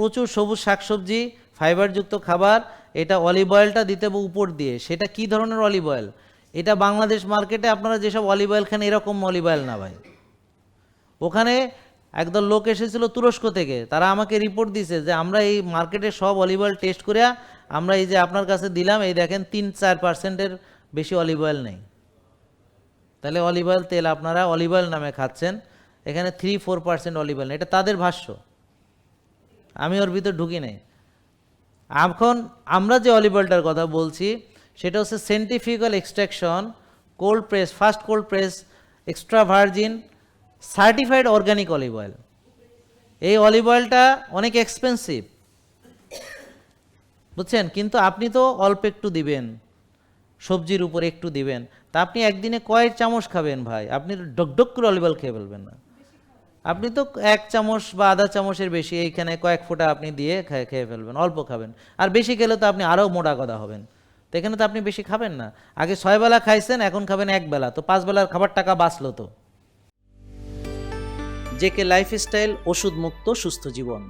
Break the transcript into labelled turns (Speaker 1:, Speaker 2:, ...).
Speaker 1: প্রচুর সবুজ শাকসবজি ফাইবারযুক্ত খাবার, এটা অলিভ অয়েলটা দিতে হবে উপর দিয়ে। সেটা কি ধরনের অলিভ অয়েল এটা বাংলাদেশ মার্কেটে আপনারা যেসব অলিভ অয়েল খান, এরকম অলিভ অয়েল না ভাই। ওখানে একদল লোক এসেছিল তুরস্ক থেকে। তারা আমাকে রিপোর্ট দিছে যে, আমরা এই মার্কেটে সব অলিভ অয়েল টেস্ট করে আমরা এই যে আপনার কাছে দিলাম, এই দেখেন তিন চার পার্সেন্টের বেশি অলিভ অয়েল নেই। তাহলে অলিভ অয়েল তেল আপনারা অলিভ অয়েল নামে খাচ্ছেন। এখানে three four percent olive oil এটা তাদের ভাষ্য। আমি ওর ভিতর ঢুকি নাই। এখন আমরা যে অলিভ অয়েলটার কথা বলছি, সেটা হচ্ছে scientifical extraction cold press first cold press extra virgin certified organic olive oil এই অলিভ অয়েলটা অনেক এক্সপেন্সিভ বুঝছেন? কিন্তু আপনি তো অল্প একটু দিবেন, সবজির উপর একটু দিবেন। তা আপনি একদিনে কয়েক চামচ খাবেন ভাই। আপনি ডকডক করে অলিভ অয়েল খেয়ে ফেলবেন না। আপনি তো এক চামচ বা আধা চামচের বেশি এইখানে কয়েক ফোঁটা আপনি দিয়ে খেয়ে ফেলবেন, অল্প খাবেন। আর বেশি খেলে তো আপনি আরও মোটা গদা হবেন। তো এখানে তো আপনি বেশি খাবেন না। আগে ছয় বেলা খাইছেন, এখন খাবেন এক বেলা। তো পাঁচ বেলার খাবার টাকা বাঁচলো তো? জেকে লাইফস্টাইল ওষুধ মুক্ত সুস্থ জীবন।